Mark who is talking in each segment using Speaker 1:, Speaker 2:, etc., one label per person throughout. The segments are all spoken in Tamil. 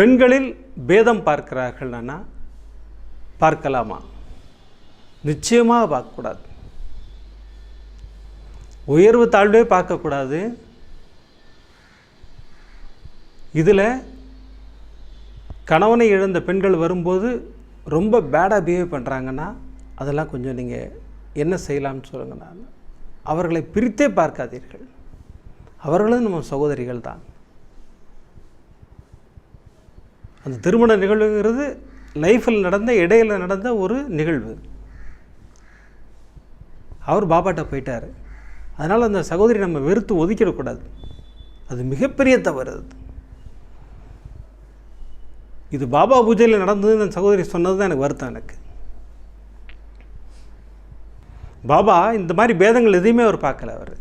Speaker 1: பெண்களில் பேதம் பார்க்கிறார்கள்னா பார்க்கலாமா? நிச்சயமாக பார்க்கக்கூடாது. உயர்வு தாழ்வே பார்க்கக்கூடாது. இதில் கணவனை இழந்த பெண்கள் வரும்போது ரொம்ப பேடாக பிஹேவ் பண்ணுறாங்கன்னா அதெல்லாம் கொஞ்சம் நீங்கள் என்ன செய்யலாம்னு சொல்லுங்கள் நான் அவர்களை பிரித்தே பார்க்காதீர்கள். அவர்களும் நம்ம சகோதரிகள் தான். அந்த திருமண நிகழ்வுங்கிறது லைஃப்பில் நடந்த இடையில் நடந்த ஒரு நிகழ்வு. அவர் பாபாட்ட போயிட்டார். அதனால் அந்த சகோதரி நம்ம வெறுத்து ஒதுக்கிடக்கூடாது. அது மிகப்பெரிய தவறு அது. இது பாபா பூஜையில் நடந்ததுன்னு அந்த சகோதரி சொன்னது தான் எனக்கு வருத்தம் எனக்கு. பாபா இந்த மாதிரி பேதங்கள் எதையுமே அவர் பார்க்கல அவர்.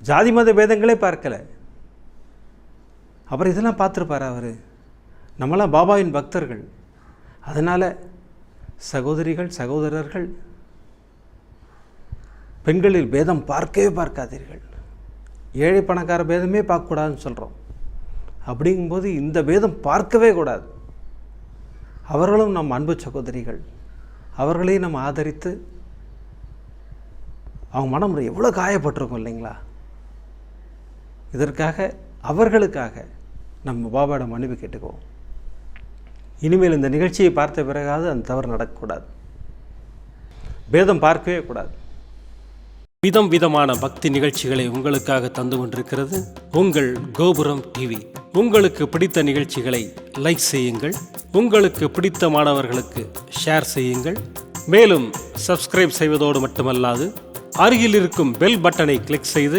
Speaker 1: ஜாதி மத பேதங்களே பார்க்கலை. அப்புறம் இதெல்லாம் பார்த்துருப்பார் அவர்? நம்மளாம் பாபாவின் பக்தர்கள். அதனால் சகோதரிகள் சகோதரர்கள் பெண்களில் பேதம் பார்க்கவே பார்க்காதீர்கள். ஏழை பணக்கார பேதமே பார்க்கக்கூடாதுன்னு சொல்கிறோம் அப்படிங்கும்போது இந்த பேதம் பார்க்கவே கூடாது. அவர்களும் நம் அன்பு சகோதரிகள். அவர்களையும் நம்ம ஆதரித்து அவங்க மனம் எவ்வளோ காயப்பட்டிருக்கும் இல்லைங்களா? இதற்காக அவர்களுக்காக நம்ம பாபாவிடம் மன்னிப்பு கேட்டுக்குவோம். இனிமேல் இந்த நிகழ்ச்சியை பார்த்த பிறகாவது அந்த தவறு நடக்கக்கூடாது. பேதம் பார்க்கவே கூடாது.
Speaker 2: விதம் விதமான பக்தி நிகழ்ச்சிகளை உங்களுக்காக தந்து கொண்டிருக்கிறது உங்கள் கோபுரம் டிவி உங்களுக்கு பிடித்த நிகழ்ச்சிகளை லைக் செய்யுங்கள். உங்களுக்கு பிடித்த மாணவர்களுக்கு ஷேர் செய்யுங்கள். மேலும் சப்ஸ்கிரைப் செய்வதோடு மட்டுமல்லாது அருகில் இருக்கும் பெல் பட்டனை கிளிக் செய்து